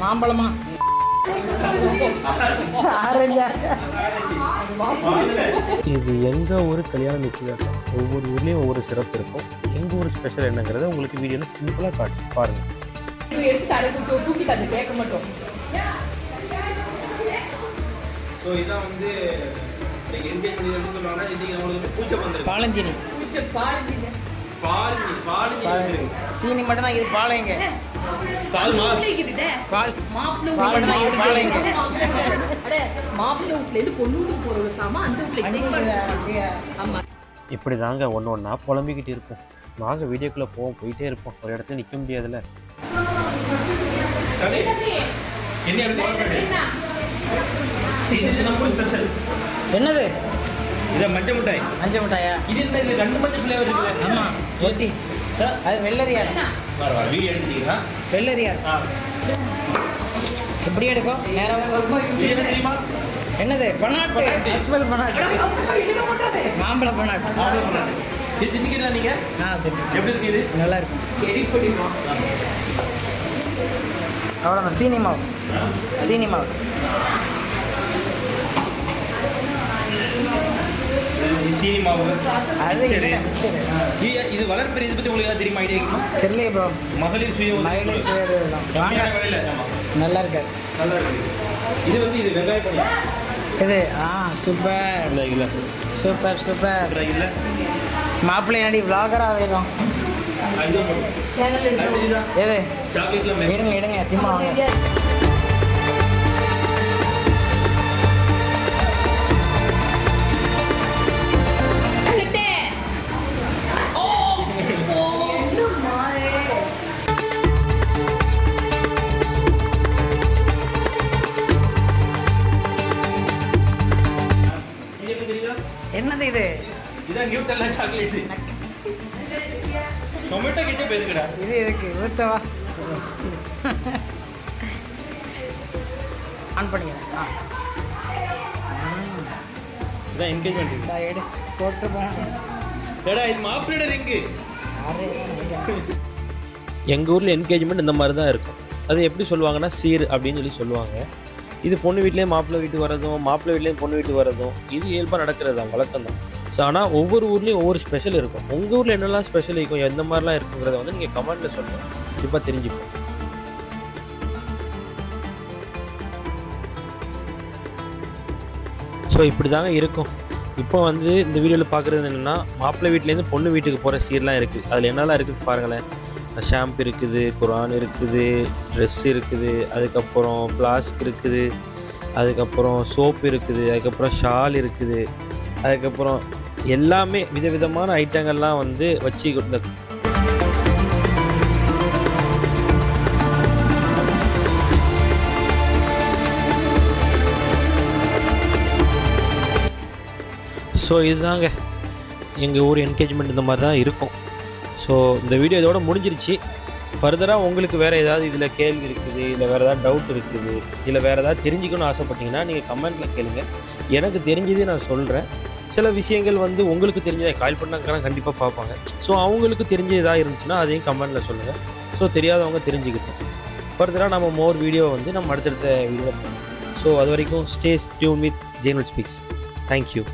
மாம்பழமா? ஆரஞ்சா. இது எங்கள் ஊர் கல்யாண நிச்சயதார்த்தம் ஒவ்வொரு ஊர்லேயும் ஒவ்வொரு சிறப்பு இருக்கும். எங்கள் ஊர் ஸ்பெஷல் என்னங்கிறத உங்களுக்கு வீடியோவில் சிம்பிளாக காட்டு. பாருங்கள் ஸோ இதான் வந்து பாலஞ்சினி. பிடிச்ச பாருங்க பாலிஞ்சி பாலிஞ்சி சீனி மட்டும் தான் இது பாளையங்க இப்படி தாங்க ஒன்று ஒன்றா புலம்பிக்கிட்டு இருப்போம். வாங்க வீடியோக்குள்ளே போவோம். போயிட்டே இருப்போம். ஒரு இடத்துல நிற்க முடியாதுல்ல. என்னது? இதை மஞ்சள் மிட்டாய். மஞ்சள் மிட்டாயா? இது என்ன இது ரெண்டு மஞ்சள் ஃப்ளேவர் இருக்குது ஆமா. ஒத்தி அது வெள்ளரியா வர வர வீடியோ எடுத்துட்டீங்களா? வெள்ளரியா ஆ. எப்படி எடுக்கும்? நேரம் தெரியுமா? என்னது? பனாட்டு பனாட்டு. ஹஸ்பல் பனாட்டு மாம்பழ பனாட்டு ஆமாம் பண்ணாரு. இது தின்னுக்கிறீங்களா நீங்க? ஆ. எப்படி இருக்கு இது? நல்லா இருக்கும் செடி பொடிமா அவ்வளோதான் சீனி மாவு. சீனி மாவு. சீனி மாவு சரி. இது- வளர்ப்பு இதை பத்தி உங்களுக்கு தெரியுமா? ஐடியா தெரியலையே ப்ரோ மகளிர் சுய விலையில நல்லா இருக்காது நல்லா இருக்கு. இது வந்து இது வெங்காய பண்ணி இது ஆ சூப்பர் இல்லை இல்லை சூப்பர் சூப்பர் இல்லை மாப்பிள்ளை நடி விளாகராக வேணும்? அதுதான் போடும். சேனல் என்னது இது. இதான் நியூட்டல்லா சாக்லேட்ஸ் டொமேட்டோ கெச்சப் எதுக்குடா இது எதுக்கு? ஊத்தவா? ஆன் பண்ணிக்கிறேன். ஆ. இதான் என்கேஜ்மெண்ட் இந்தா எடு. போட்டு ஏடா இது மாப்பிள்ளையோட ரிங்கு எங்கள் ஊரில் என்கேஜ்மெண்ட் இந்த மாதிரி தான் இருக்கும். அது எப்படி சொல்லுவாங்கன்னா சீர் அப்படின்னு சொல்லி சொல்லுவாங்க. இது பொண்ணு வீட்லேயும் மாப்பிள்ளை வீட்டுக்கு வரதும் மாப்பிள்ளை வீட்லேயும் பொண்ணு வீட்டுக்கு வரதும் இது இயல்பாக நடக்கிறது தான் வழக்கம் தான் ஸோ ஆனால் ஒவ்வொரு ஊர்லேயும் ஒவ்வொரு ஸ்பெஷல் இருக்கும். உங்கள் ஊரில் என்னெல்லாம் ஸ்பெஷல் இருக்கும் எந்த மாதிரிலாம் இருக்குங்கிறத வந்து நீங்கள் கமெண்ட்டில் சொல்லுங்கள் கண்டிப்பாக தெரிஞ்சுப்போம். ஸோ இப்படி தாங்க இருக்கும். இப்போ வந்து இந்த வீடியோவில் பார்க்குறது என்னென்னா மாப்பிள்ளை வீட்லேருந்து பொண்ணு வீட்டுக்கு போகிற சீர்லாம் இருக்குது அதில் என்னெல்லாம் இருக்குது பாருங்களேன். ஷாம்பு இருக்குது குரான் இருக்குது ட்ரெஸ் இருக்குது அதுக்கப்புறம் ஃப்ளாஸ்க் இருக்குது அதுக்கப்புறம் சோப் இருக்குது அதுக்கப்புறம் ஷால் இருக்குது அதுக்கப்புறம் எல்லாமே விதவிதமான ஐட்டங்கள்லாம் வந்து வச்சு இந்த ஸோ இதுதாங்க எங்கள் ஊர் என்கேஜ்மெண்ட் இந்த மாதிரி தான் இருக்கும். ஸோ இந்த வீடியோ இதோட முடிஞ்சிருச்சு. ஃபர்தராக உங்களுக்கு வேறு ஏதாவது இதில் கேள்வி இருக்குது இல்லை வேறு ஏதாவது டவுட் இருக்குது இல்லை வேறு ஏதாவது தெரிஞ்சுக்கணும்னு ஆசைப்பட்டீங்கன்னா நீங்கள் கமெண்ட்டில் கேளுங்க. எனக்கு தெரிஞ்சதே நான் சொல்கிறேன் சில விஷயங்கள் வந்து உங்களுக்கு தெரிஞ்சதை கால் பண்ணாங்கன்னா கண்டிப்பாக பார்ப்பாங்க. ஸோ அவங்களுக்கு தெரிஞ்ச இதாக இருந்துச்சுன்னா அதையும் கமெண்ட்டில் சொல்லுங்கள் ஸோ தெரியாதவங்க தெரிஞ்சுக்கிட்டோம். ஃபர்தராக நம்ம மோர் வீடியோ வந்து நம்ம அடுத்தடுத்த வீடியோ ஸோ அது வரைக்கும் stay tuned with Janel speaks thank you